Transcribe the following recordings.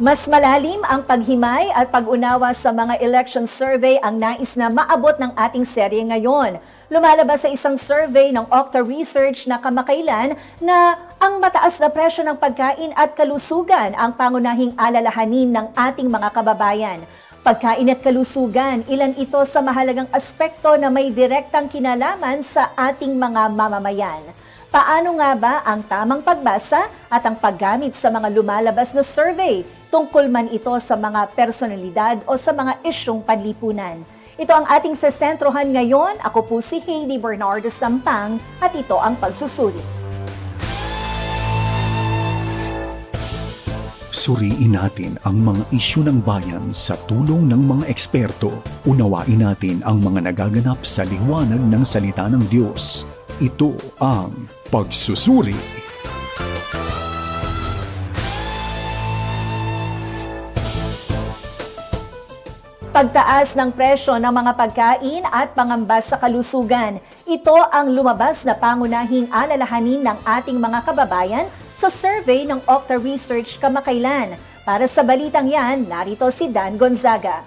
Mas malalim ang paghimay at pag-unawa sa mga election survey ang nais na maabot ng ating serye ngayon. Lumalabas sa isang survey ng Okta Research na kamakailan na ang mataas na presyo ng pagkain at kalusugan ang pangunahing alalahanin ng ating mga kababayan. Pagkain at kalusugan, ilan ito sa mahalagang aspekto na may direktang kinalaman sa ating mga mamamayan. Paano nga ba ang tamang pagbasa at ang paggamit sa mga lumalabas na survey tungkol man ito sa mga personalidad o sa mga isyong panlipunan? Ito ang ating sesentrohan ngayon. Ako po si Heidi Bernardo Sampang at ito ang pagsusuri. Suriin natin ang mga isyu ng bayan sa tulong ng mga eksperto. Unawain natin ang mga nagaganap sa liwanag ng salita ng Diyos. Ito ang pagsusuri. Pagtaas ng presyo ng mga pagkain at pangambas sa kalusugan. Ito ang lumabas na pangunahing alalahanin ng ating mga kababayan sa survey ng Okta Research kamakailan. Para sa balitang yan, narito si Dan Gonzaga.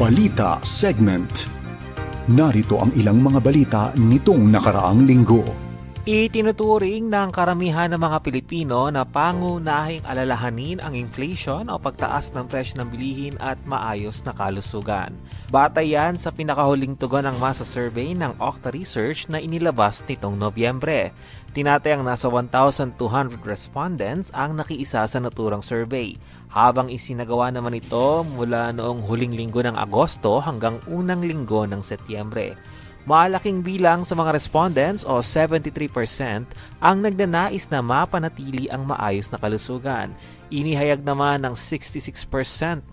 Balita Segment Narito ang ilang mga balita nitong nakaraang linggo. Itinuturing ng karamihan ng mga Pilipino na pangunahing alalahanin ang inflation o pagtaas ng presyo ng bilihin at maayos na kalusugan. Batay yan sa pinakahuling tugon ng masa survey ng Okta Research na inilabas nitong Nobyembre. Tinatayang nasa 1,200 respondents ang nakiisa sa naturang survey, habang isinagawa naman ito mula noong huling linggo ng Agosto hanggang unang linggo ng Setyembre. Malaking bilang sa mga respondents o 73% ang nagnanais na mapanatili ang maayos na kalusugan. Inihayag naman ng 66%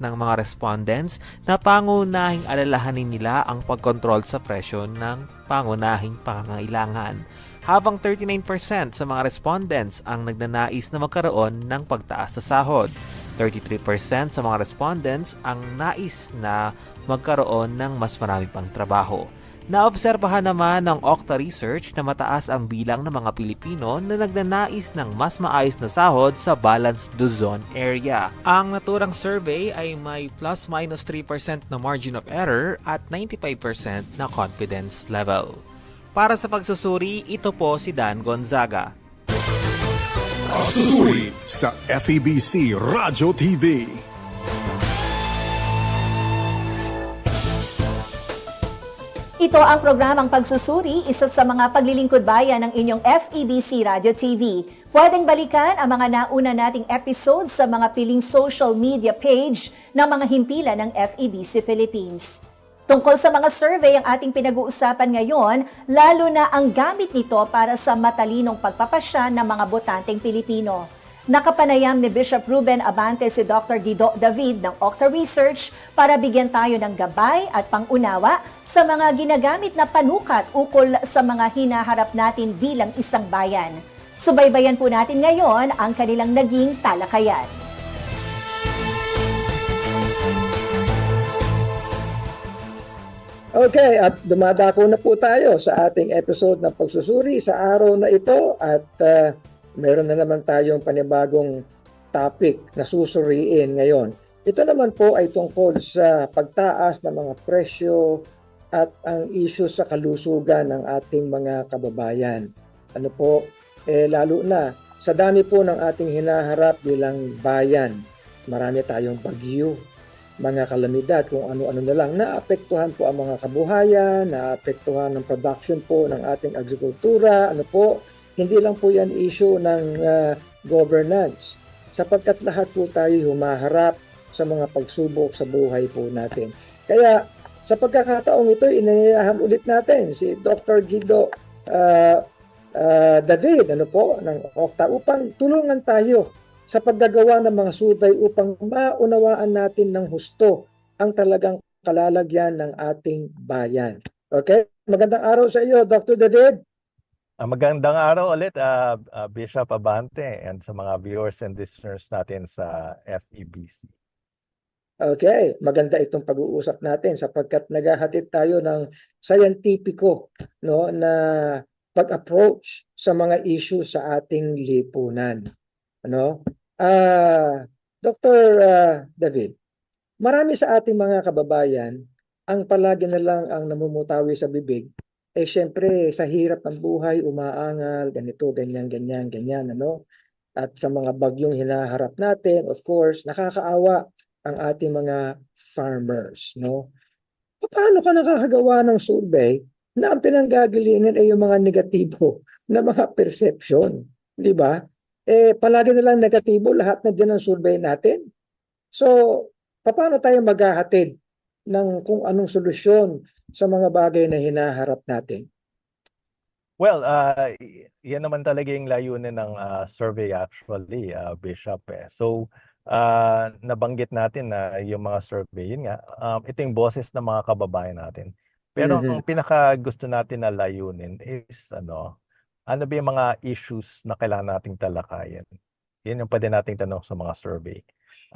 ng mga respondents na pangunahing alalahanin nila ang pagkontrol sa presyo ng pangunahing pangangailangan. Habang 39% sa mga respondents ang nagnanais na magkaroon ng pagtaas sa sahod. 33% sa mga respondents ang nais na magkaroon ng mas marami pang trabaho. Naobserbahan naman ng Okta Research na mataas ang bilang ng mga Pilipino na nagnanais ng mas maayos na sahod sa Balance Luzon area. Ang naturang survey ay may plus-minus 3% na margin of error at 95% na confidence level. Para sa pagsusuri, ito po si Dan Gonzaga. Susuri sa FEBC Radio TV. Ito ang programang Pagsusuri, isa sa mga paglilingkod bayan ng inyong FEBC Radio TV. Pwedeng balikan ang mga nauna nating episodes sa mga piling social media page ng mga himpilan ng FEBC Philippines. Tungkol sa mga survey ang ating pinag-uusapan ngayon, lalo na ang gamit nito para sa matalinong pagpapasya ng mga botanteng Pilipino. Nakapanayam ni Bishop Ruben Abante si Dr. Guido David ng Okta Research para bigyan tayo ng gabay at pangunawa sa mga ginagamit na panukat ukol sa mga hinaharap natin bilang isang bayan. Subaybayan po natin ngayon ang kanilang naging talakayan. Okay, at dumadako na po tayo sa ating episode ng pagsusuri sa araw na ito at uh, meron na naman tayong panibagong topic na susuriin ngayon. Ito naman po ay tungkol sa pagtaas ng mga presyo at ang issue sa kalusugan ng ating mga kababayan. Ano po, eh lalo na sa dami po ng ating hinaharap bilang bayan, marami tayong bagyo, mga kalamidad, kung ano-ano na lang. Naapektuhan po ang mga kabuhayan, naapektuhan ng production po ng ating agrikultura, ano po, hindi lang po yan issue ng uh, governance sapagkat lahat po tayo humaharap sa mga pagsubok sa buhay po natin. Kaya sa pagkakataong ito, inayayahan ulit natin si Dr. Guido uh, uh, David ano po, ng Okta upang tulungan tayo sa paggagawa ng mga survey upang maunawaan natin ng husto ang talagang kalalagyan ng ating bayan. Okay? Magandang araw sa iyo, Dr. David. Ah, magandang araw ulit, ah, ah, Bishop Abante, and sa mga viewers and listeners natin sa FEBC. Okay, maganda itong pag-uusap natin sapagkat naghahatid tayo ng scientifico no na pag-approach sa mga issue sa ating lipunan. Ano? Ah, Dr. ah, David, marami sa ating mga kababayan ang palagi na lang ang namumutawi sa bibig eh syempre sa hirap ng buhay umaangal ganito ganyan ganyan ganyan ano? At sa mga bagyong hinaharap natin of course nakakaawa ang ating mga farmers no? Paano ka nakakagawa ng survey na ang pinanggagalingan ay yung mga negatibo na mga perception di ba? Eh palagi na lang negatibo lahat na din ang survey natin. So paano tayo maghahatid ng kung anong solusyon sa mga bagay na hinaharap natin. Well, uh, yan naman talaga yung layunin ng uh, survey actually, uh, Bishop. Eh. So, uh, nabanggit natin na yung mga survey, yun nga, um, ito yung boses ng mga kababayan natin. Pero Mhm. ang pinaka gusto natin na layunin is ano, ano ba yung mga issues na kailangan nating talakayin? Yun yung pwede nating tanong sa mga survey.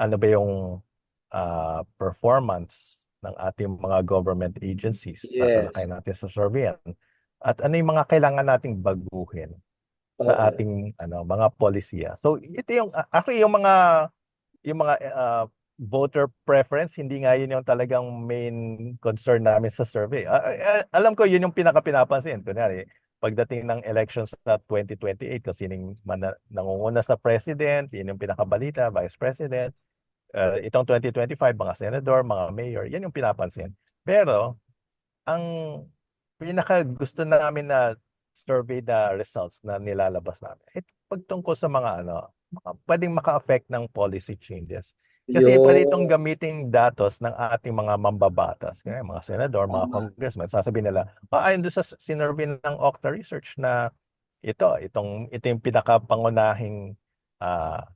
Ano ba yung uh, performance ng ating mga government agencies na Yes. talakayin natin sa survey yan? At ano yung mga kailangan nating baguhin sa ating ano mga polisiya. So ito yung actually yung mga yung mga uh, voter preference hindi nga yun yung talagang main concern namin sa survey. Ah, alam ko yun yung pinaka pinapansin. Kunyari, pagdating ng elections sa 2028 kung sining man, nangunguna sa president, yun yung pinakabalita, vice president. Uh, itong 2025 mga senador, mga mayor, yan yung pinapansin. Pero ang pinaka gusto namin na survey na results na nilalabas namin. Ito pagtungkol sa mga ano, mga pwedeng maka-affect ng policy changes. Kasi Yun. pwede itong gamiting datos ng ating mga mambabatas, kaya mga senador, mga Tama. congressmen, sasabihin nila, ah, ayon doon sa sinurvey ng Okta Research na ito, itong ito yung pinakapangunahing ah,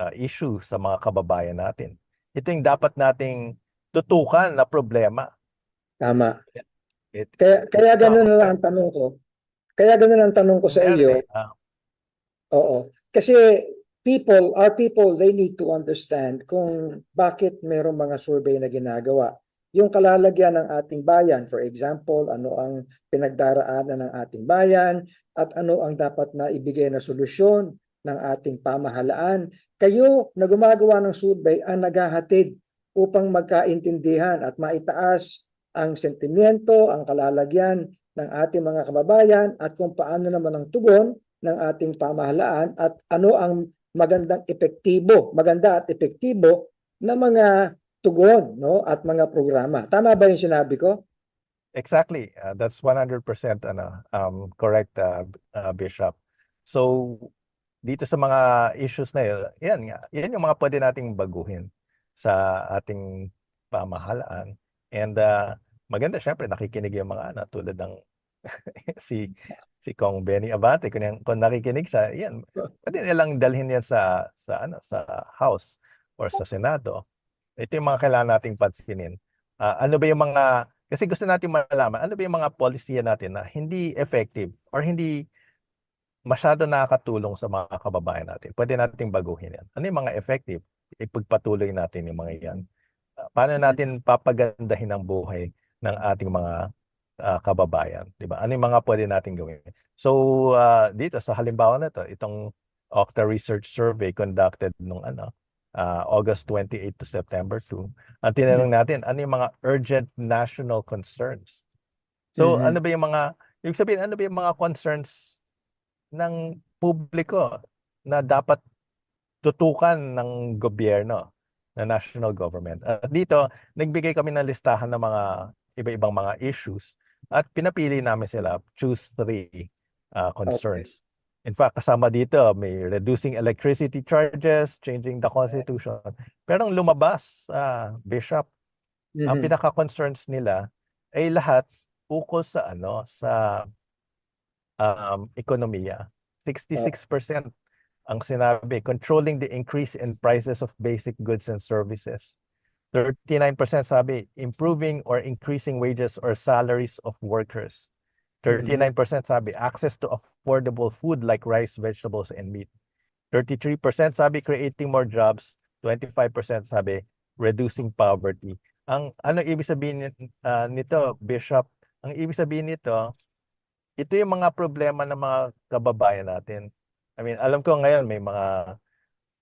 ah, issue sa mga kababayan natin. Ito yung dapat nating tutukan na problema. Tama. It, Kaya, kaya ganun na lang ang tanong ko. Kaya ganun ang tanong ko sa iyo. Ah, Oo. Kasi people, our people, they need to understand kung bakit mayroong mga survey na ginagawa. Yung kalalagyan ng ating bayan, for example, ano ang pinagdaraanan ng ating bayan at ano ang dapat na ibigay na solusyon ng ating pamahalaan. Kayo na gumagawa ng survey ang naghahatid upang magkaintindihan at maitaas ang sentimiento, ang kalalagyan ng ating mga kababayan at kung paano naman ang tugon ng ating pamahalaan at ano ang magandang epektibo, maganda at epektibo na mga tugon no at mga programa. Tama ba yung sinabi ko? Exactly. Uh, that's 100% ano, um, correct, uh, uh, Bishop. So, dito sa mga issues na yun, yan nga, yan yung mga pwede nating baguhin sa ating pamahalaan. And uh, maganda, syempre, nakikinig yung mga ano, tulad ng si si Kong Benny Abate. Kung, yan- kung nakikinig siya, yan, pwede nilang dalhin yan sa, sa, ano, sa House or sa Senado. Ito yung mga kailangan nating pansinin. Ah, ano ba yung mga kasi gusto natin malaman ano ba yung mga policy natin na hindi effective or hindi masyado nakakatulong sa mga kababayan natin. Pwede nating baguhin yan. Ano yung mga effective? Ipagpatuloy natin yung mga yan. Ah, paano natin papagandahin ang buhay ng ating mga ah, kababayan, 'di ba? Ano yung mga pwede nating gawin? So, ah, dito sa halimbawa na to, itong Okta Research Survey conducted nung ano, ah, August 28 to September 2. Ang tinanong natin, ano yung mga urgent national concerns? So, Mhm. ano ba yung mga, ibig sabihin, ano ba yung mga concerns ng publiko na dapat tutukan ng gobyerno, na national government. At dito, nagbigay kami ng listahan ng mga iba-ibang mga issues at pinapili namin sila, choose three uh, concerns. In fact, kasama dito, may reducing electricity charges, changing the constitution. Pero ang lumabas, ah, Bishop, ang Mhm. pinaka-concerns nila ay lahat ukol sa ano, sa um, ekonomiya. 66% ang sinabi, controlling the increase in prices of basic goods and services. 39% sabi, improving or increasing wages or salaries of workers. 39% sabi, access to affordable food like rice, vegetables, and meat. 33% sabi, creating more jobs. 25% sabi, reducing poverty. Ang ano ibig sabihin ah, nito, Bishop? Ang ibig sabihin nito, ito yung mga problema ng mga kababayan natin. I mean, alam ko ngayon may mga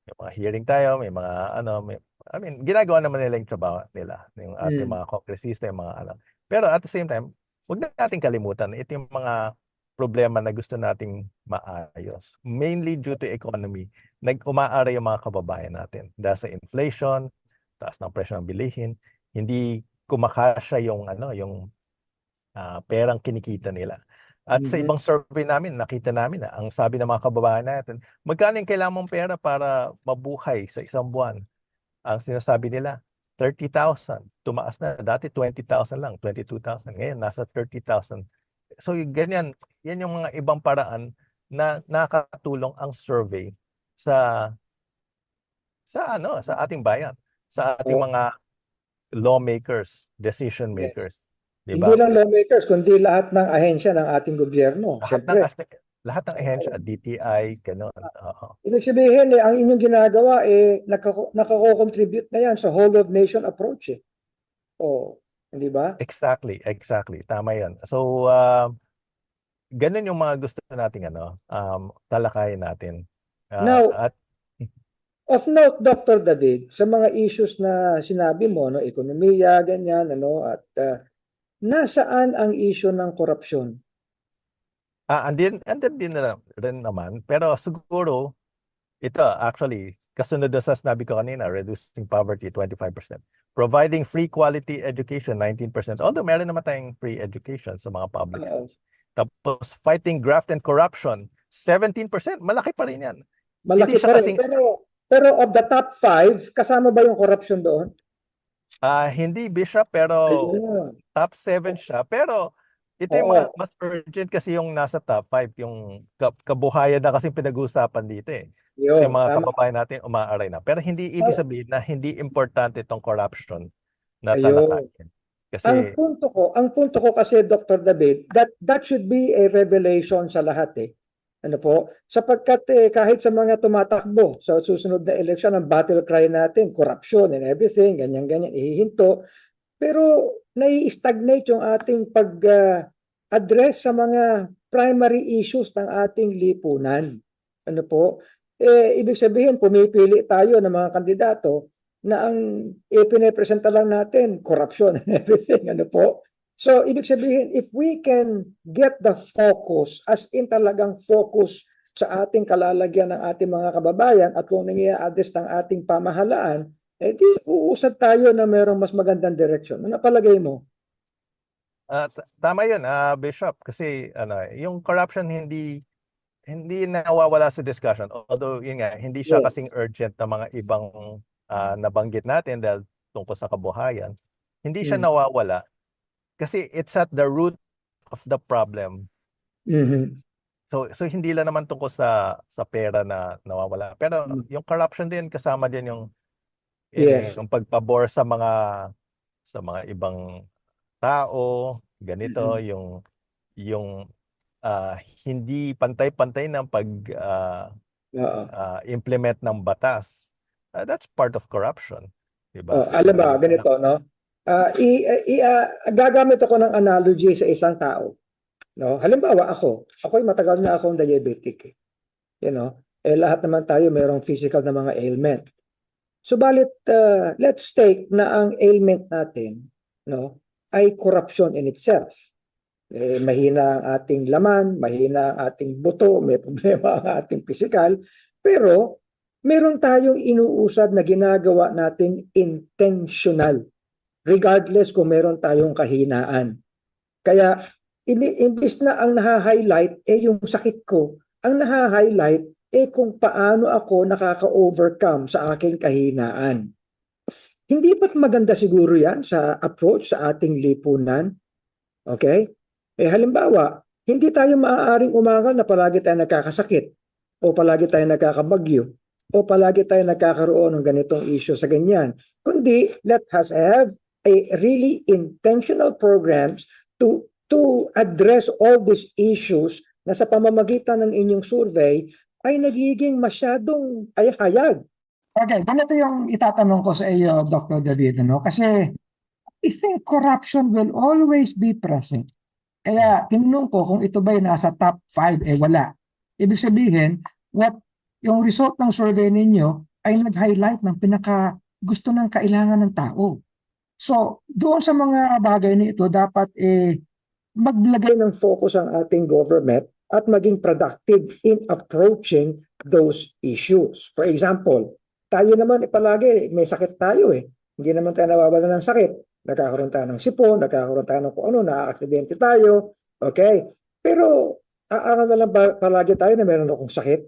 may mga hearing tayo, may mga ano, may, I mean, ginagawa naman nila yung trabaho nila, yung ating Mm. mga kongresista, yung mga ano. Pero at the same time, huwag na natin kalimutan, ito yung mga problema na gusto nating maayos. Mainly due to economy, nag-umaara yung mga kababayan natin. Dahil sa inflation, taas ng presyo ng bilihin, hindi kumakasya yung ano, yung ah, perang kinikita nila. At sa Mhm. ibang survey namin, nakita namin na ang sabi ng mga kababayan natin, magkano yung kailangan mong pera para mabuhay sa isang buwan? Ang sinasabi nila, 30,000. Tumaas na. Dati 20,000 lang, 22,000. Ngayon, nasa 30,000. So, yung ganyan, yan yung mga ibang paraan na nakakatulong ang survey sa sa ano, sa ating bayan, sa ating Oo. mga lawmakers, decision Yes. makers. Di ba? Hindi lang lawmakers, kundi lahat ng ahensya ng ating gobyerno. Lahat ng, Siyempre, aspect- lahat ng ahensya, DTI, gano'n. Oo. ibig sabihin, eh, ang inyong ginagawa, eh, nakako- nakako-contribute na yan sa whole of nation approach. Eh. O, hindi ba? Exactly, exactly. Tama yan. So, uh, ganun yung mga gusto nating ano, um, talakayin natin. Ah, Now, at Of note, Dr. David, sa mga issues na sinabi mo, no, ekonomiya, ganyan, ano, at ah, nasaan ang issue ng korupsyon? Ah, andin, andin din na rin naman. Pero siguro, ito actually, kasunod doon sa sinabi ko kanina, reducing poverty 25%. Providing free quality education 19%. Although meron naman tayong free education sa mga public Oo. schools. Tapos fighting graft and corruption 17%. Malaki pa rin yan. Malaki pa rin. kasing- Pero, pero of the top five, kasama ba yung corruption doon? Ah, hindi bishop pero Ayun. Top 7 siya. Pero ito yung Oo. mga mas urgent kasi yung nasa top 5, yung ka- kabuhayan na kasi pinag-uusapan dito eh. Yun, yung mga tama. kababayan natin umaaray na. Pero hindi ibig sabihin na hindi importante itong corruption na Ayun. talakayin. Kasi Ang punto ko, ang punto ko kasi Dr. David, that that should be a revelation sa lahat eh. Ano po? Sapagkat eh, kahit sa mga tumatakbo sa susunod na eleksyon, ang battle cry natin, corruption and everything, ganyan-ganyan, ihihinto. Pero nai-stagnate yung ating pag-address sa mga primary issues ng ating lipunan. Ano po? Eh, ibig sabihin, pumipili tayo ng mga kandidato na ang ipinapresenta lang natin, corruption and everything, ano po. So, ibig sabihin, if we can get the focus, as in talagang focus sa ating kalalagyan ng ating mga kababayan at kung nangyayadres ng ating pamahalaan, eh di uusad tayo na mayroong mas magandang direksyon. Ano palagay mo? t- tama 'yun, ah, Bishop, kasi ano, yung corruption hindi hindi nawawala sa discussion. Although yun nga, hindi siya Yes. kasing urgent na mga ibang ah, nabanggit natin dahil tungkol sa kabuhayan. Hindi siya Mm. nawawala kasi it's at the root of the problem Mhm. So so hindi lang naman tungkol sa sa pera na nawawala. Pero Mm. yung corruption din kasama din yung yun Yes. yung pagpabor sa mga sa mga ibang tao, ganito Mm-hmm. yung yung ah, hindi pantay-pantay ng pag Oo. ah, implement ng batas. Ah, that's part of corruption, 'di ba? Oh, alam ba, ganito, no? Ah, i, i, ah, gagamit ako ng analogy sa isang tao. No? Halimbawa, ako. Ako'y matagal na akong diabetic. Eh. You know? Eh, lahat naman tayo mayroong physical na mga ailment. Subalit, ah, let's take na ang ailment natin no, ay corruption in itself. Eh, mahina ang ating laman, mahina ang ating buto, may problema ang ating physical, pero meron tayong inuusad na ginagawa nating intentional regardless kung meron tayong kahinaan. Kaya imbis na ang naha-highlight eh yung sakit ko, ang naha-highlight eh kung paano ako nakaka-overcome sa aking kahinaan. Hindi ba't maganda siguro yan sa approach sa ating lipunan? Okay? Eh halimbawa, hindi tayo maaaring umangal na palagi tayo nagkakasakit o palagi tayo nagkakabagyo o palagi tayo nagkakaroon ng ganitong issue sa ganyan. Kundi let us have a really intentional programs to to address all these issues na sa pamamagitan ng inyong survey ay nagiging masyadong ay hayag. Okay, ganito yung itatanong ko sa iyo, Dr. David, ano? Kasi I think corruption will always be present. Kaya tinanong ko kung ito ba'y nasa top 5, eh wala. Ibig sabihin, what yung result ng survey ninyo ay nag-highlight ng pinaka gusto ng kailangan ng tao. So, doon sa mga bagay na ito, dapat eh, maglagay ng focus ang ating government at maging productive in approaching those issues. For example, tayo naman eh, palagi may sakit tayo eh. Hindi naman tayo nawawala ng sakit. Nagkakaroon tayo ng sipon, nagkakaroon tayo ng kung ano, na-aksidente tayo. Okay? Pero aangal na lang ba palagi tayo na meron akong sakit?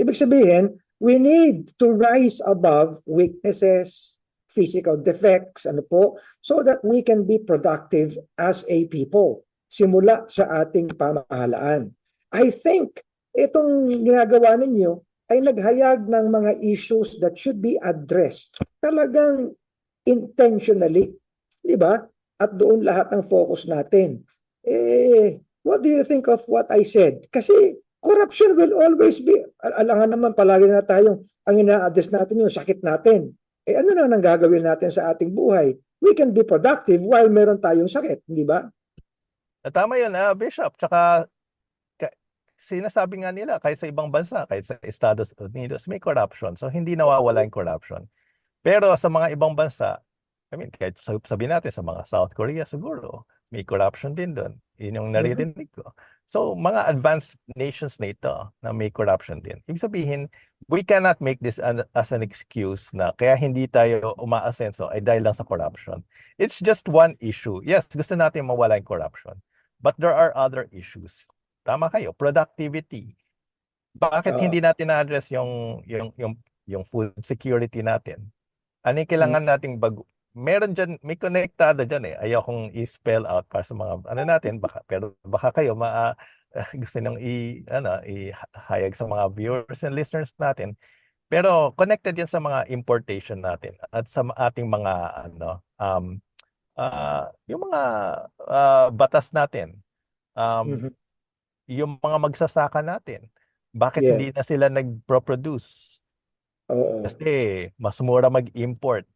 Ibig sabihin, we need to rise above weaknesses, physical defects, ano po, so that we can be productive as a people simula sa ating pamahalaan. I think itong ginagawa ninyo ay naghayag ng mga issues that should be addressed talagang intentionally. Di ba? At doon lahat ng focus natin. Eh, what do you think of what I said? Kasi corruption will always be, al- alangan naman palagi na tayong, ang ina-address natin yung sakit natin. Eh ano na nang gagawin natin sa ating buhay? We can be productive while meron tayong sakit, di ba? Tama yun, ah, Bishop. Tsaka, ka- sinasabi nga nila, kahit sa ibang bansa, kahit sa Estados Unidos, may corruption. So, hindi nawawala yung corruption. Pero sa mga ibang bansa, I mean, kahit sab- sabihin natin sa mga South Korea siguro, may corruption din doon. Yun yung naririnig ko. So, mga advanced nations na ito na may corruption din. Ibig sabihin, we cannot make this an- as an excuse na kaya hindi tayo umaasenso ay dahil lang sa corruption. It's just one issue. Yes, gusto natin mawala yung corruption. But there are other issues. Tama kayo, productivity. Bakit hindi natin na-address yung, yung, yung, yung food security natin? Ano yung kailangan nating bago? Meron dyan, may konektado dyan eh. Ayaw kong i-spell out para sa mga, ano natin, baka, pero baka kayo, ma, gusto nang i, ano, i-hayag sa mga viewers and listeners natin. Pero connected yan sa mga importation natin at sa ating mga, ano, um, ah, yung mga ah, batas natin. Um, Mhm. Yung mga magsasaka natin. Bakit Yeah. hindi na sila nag-produce? Oo. Kasi mas mura mag-import.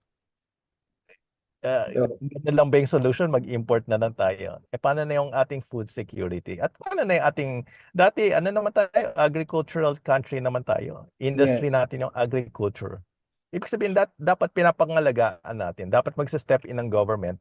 Uh, Yeah. ganun lang ba yung solution? Mag-import na lang tayo. E paano na yung ating food security? At paano na yung ating, dati ano naman tayo, agricultural country naman tayo. Industry Yes. natin yung agriculture. Ibig sabihin, dat, dapat pinapangalagaan natin. Dapat magsa-step in ng government.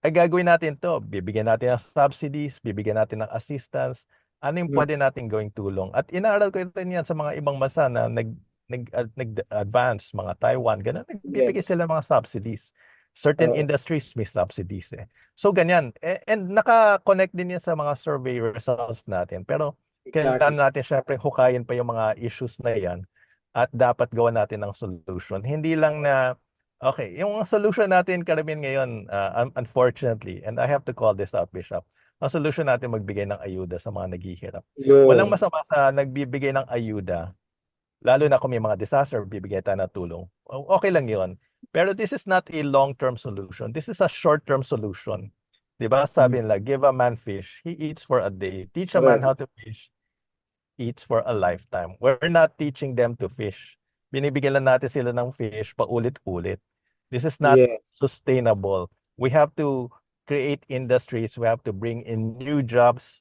Ay gagawin natin to. Bibigyan natin ng subsidies, bibigyan natin ng assistance. Ano yung Yeah. pwede nating gawing tulong? At inaaral ko rin yan sa mga ibang bansa na nag, nag, uh, nag-advance, mga Taiwan, ganun. Nagbibigay Yes. sila mga subsidies. Certain Oo. industries may subsidies eh. So ganyan. Eh, And naka-connect din yan sa mga survey results natin. Pero kailangan natin syempre hukayin pa yung mga issues na yan at dapat gawa natin ng solution. Hindi lang na, okay, yung solution natin karamihan ngayon, uh, un- unfortunately, and I have to call this out, Bishop, ang solution natin magbigay ng ayuda sa mga naghihirap. Yun. Walang masama sa nagbibigay ng ayuda, lalo na kung may mga disaster, bibigay tayo ng tulong. Okay lang yun. Pero this is not a long-term solution. This is a short-term solution. Di ba? Sabi nila, give a man fish, he eats for a day. Teach a man how to fish, eats for a lifetime. We're not teaching them to fish. Binibigyan lang natin sila ng fish paulit-ulit. This is not Yes. sustainable. We have to create industries. We have to bring in new jobs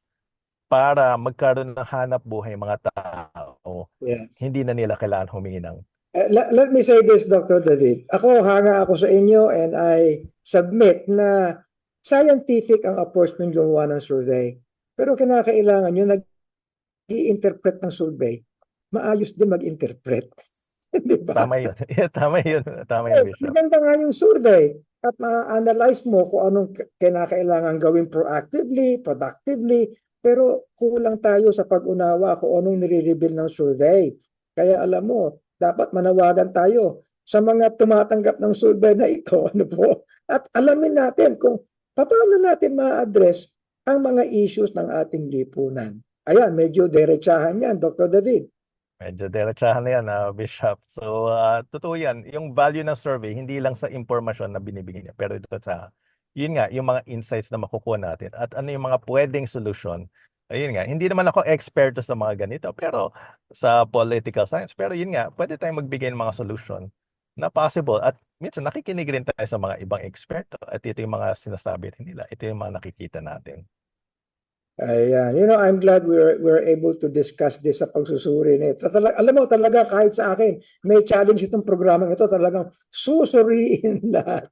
para magkaroon ng hanap buhay mga tao. Yes. Hindi na nila kailangan humingi ng Uh, let, let me say this, Dr. David. Ako, hanga ako sa inyo and I submit na scientific ang approach ng gumawa ng survey. Pero kinakailangan nyo nag-i-interpret ng survey. Maayos din mag-interpret. Di ba? tama yun. tama yun. Tama Eh, yun, Bishop. maganda nga yung survey at ma-analyze mo kung anong kinakailangan gawin proactively, productively, pero kulang tayo sa pag-unawa kung anong nire-reveal ng survey. Kaya alam mo, dapat manawagan tayo sa mga tumatanggap ng survey na ito, ano po, at alamin natin kung paano natin ma-address ang mga issues ng ating lipunan. Ayan, medyo derechahan yan, Dr. David. Medyo diretsahan na yan, ah, Bishop. So, ah, totoo yan. Yung value ng survey, hindi lang sa impormasyon na binibigay niya, pero ito sa, yun nga, yung mga insights na makukuha natin at ano yung mga pwedeng solusyon. Ayun nga, hindi naman ako eksperto sa mga ganito, pero sa political science, pero yun nga, pwede tayong magbigay ng mga solusyon na possible at minsan nakikinig rin tayo sa mga ibang eksperto at ito yung mga sinasabi rin nila, ito yung mga nakikita natin. Ayan. You know, I'm glad we were, we were able to discuss this sa pagsusuri nito. Talag, alam mo, talaga kahit sa akin, may challenge itong programang ito. Talagang susuriin lahat.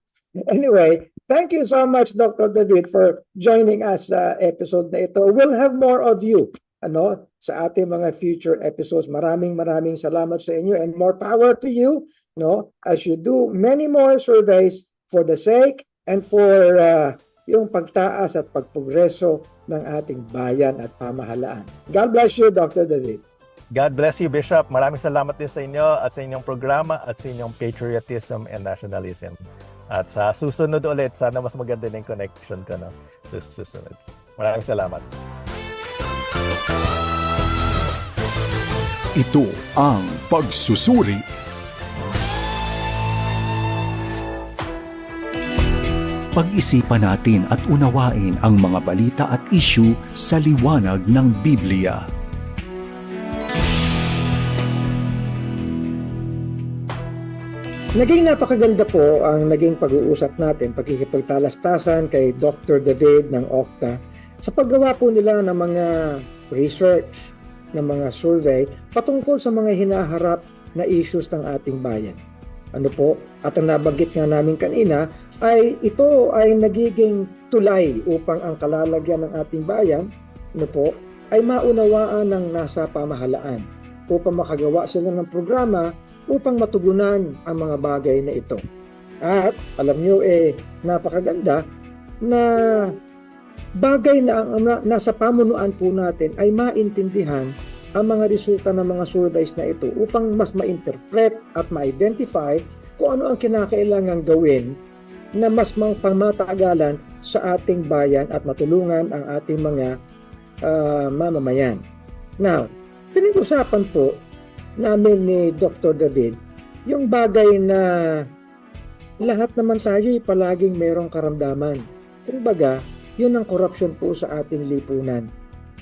Anyway, thank you so much, Dr. David, for joining us sa episode na ito. We'll have more of you ano, sa ating mga future episodes. Maraming maraming salamat sa inyo and more power to you no, as you do many more surveys for the sake and for uh, yung pagtaas at pagprogreso ng ating bayan at pamahalaan. God bless you, Dr. David. God bless you, Bishop. Maraming salamat din sa inyo at sa inyong programa at sa inyong patriotism and nationalism. At sa susunod ulit, sana mas maganda na yung connection ko no? sa susunod. Maraming salamat. Ito ang pagsusuri Pag-isipan natin at unawain ang mga balita at issue sa liwanag ng Biblia. Naging napakaganda po ang naging pag-uusap natin, pagkikipagtalastasan kay Dr. David ng Okta sa paggawa po nila ng mga research, ng mga survey patungkol sa mga hinaharap na issues ng ating bayan. Ano po? At ang nabanggit nga namin kanina ay ito ay nagiging tulay upang ang kalalagyan ng ating bayan ano po, ay maunawaan ng nasa pamahalaan upang makagawa sila ng programa upang matugunan ang mga bagay na ito. At alam nyo eh, napakaganda na bagay na ang na, nasa pamunuan po natin ay maintindihan ang mga resulta ng mga surveys na ito upang mas ma-interpret at ma-identify kung ano ang kinakailangan gawin na mas pangmatagalan sa ating bayan at matulungan ang ating mga ah, mamamayan. Now, pinag-usapan po namin ni Dr. David yung bagay na lahat naman tayo ay palaging merong karamdaman. Kumbaga, yun ang corruption po sa ating lipunan.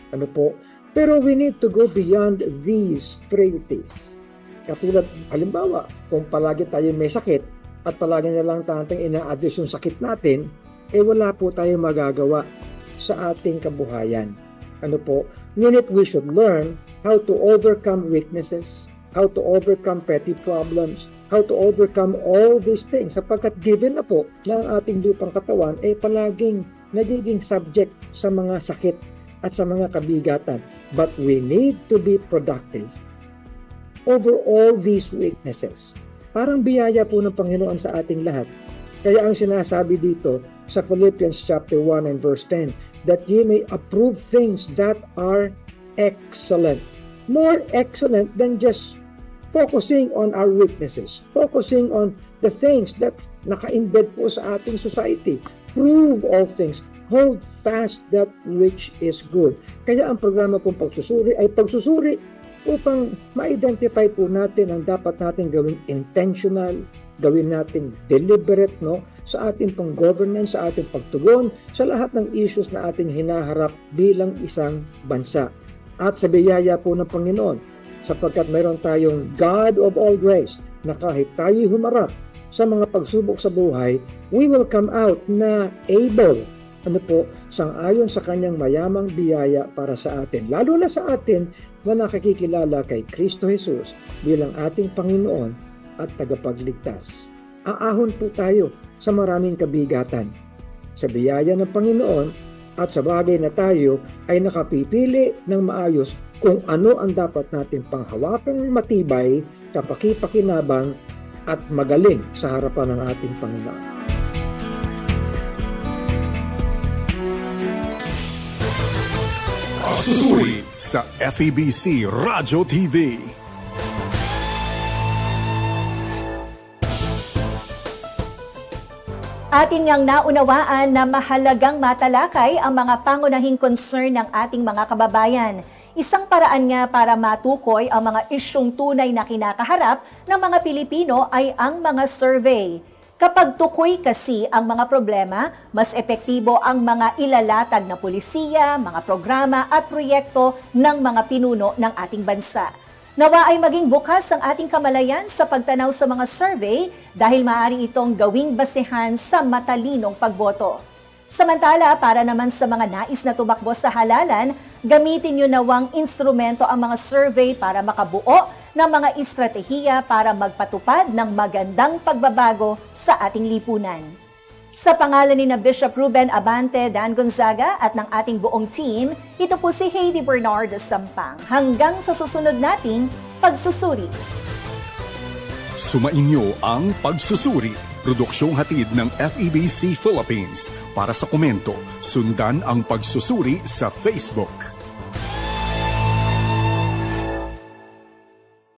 Ano po? Pero we need to go beyond these frailties. Katulad, halimbawa, kung palagi tayo may sakit at palagi na lang tantang ina-address yung sakit natin, eh wala po tayo magagawa sa ating kabuhayan. Ano po? Ngunit we should learn how to overcome weaknesses, how to overcome petty problems, how to overcome all these things sapagkat given na po na ang ating lupang katawan ay palaging nagiging subject sa mga sakit at sa mga kabigatan. But we need to be productive over all these weaknesses. Parang biyaya po ng Panginoon sa ating lahat. Kaya ang sinasabi dito sa Philippians chapter 1 and verse 10, that ye may approve things that are excellent. More excellent than just focusing on our weaknesses, focusing on the things that naka-embed po sa ating society. Prove all things. Hold fast that which is good. Kaya ang programa pong pagsusuri ay pagsusuri upang ma-identify po natin ang dapat natin gawing intentional, gawin nating deliberate no sa ating pang governance, sa ating pagtugon sa lahat ng issues na ating hinaharap bilang isang bansa. At sa biyaya po ng Panginoon, sapagkat mayroon tayong God of all grace na kahit tayo humarap sa mga pagsubok sa buhay, we will come out na able ano po, sang-ayon sa kanyang mayamang biyaya para sa atin. Lalo na sa atin na nakakikilala kay Kristo Jesus bilang ating Panginoon at tagapagligtas. Aahon po tayo sa maraming kabigatan. Sa biyaya ng Panginoon at sa bagay na tayo ay nakapipili ng maayos kung ano ang dapat natin panghawakang matibay, kapakipakinabang at magaling sa harapan ng ating Panginoon. Pagsusuri sa FEBC Radio TV. Atin ngang naunawaan na mahalagang matalakay ang mga pangunahing concern ng ating mga kababayan. Isang paraan nga para matukoy ang mga isyong tunay na kinakaharap ng mga Pilipino ay ang mga survey. Kapag tukoy kasi ang mga problema, mas epektibo ang mga ilalatag na pulisiya, mga programa at proyekto ng mga pinuno ng ating bansa. Nawa ay maging bukas ang ating kamalayan sa pagtanaw sa mga survey dahil maaari itong gawing basehan sa matalinong pagboto. Samantala, para naman sa mga nais na tumakbo sa halalan, gamitin nyo nawang instrumento ang mga survey para makabuo ng mga estratehiya para magpatupad ng magandang pagbabago sa ating lipunan. Sa pangalan ni na Bishop Ruben Abante, Dan Gonzaga at ng ating buong team, ito po si Heidi Bernardo Sampang. Hanggang sa susunod nating pagsusuri. Sumainyo ang Pagsusuri, produksyong hatid ng FEBC Philippines. Para sa komento, sundan ang pagsusuri sa Facebook.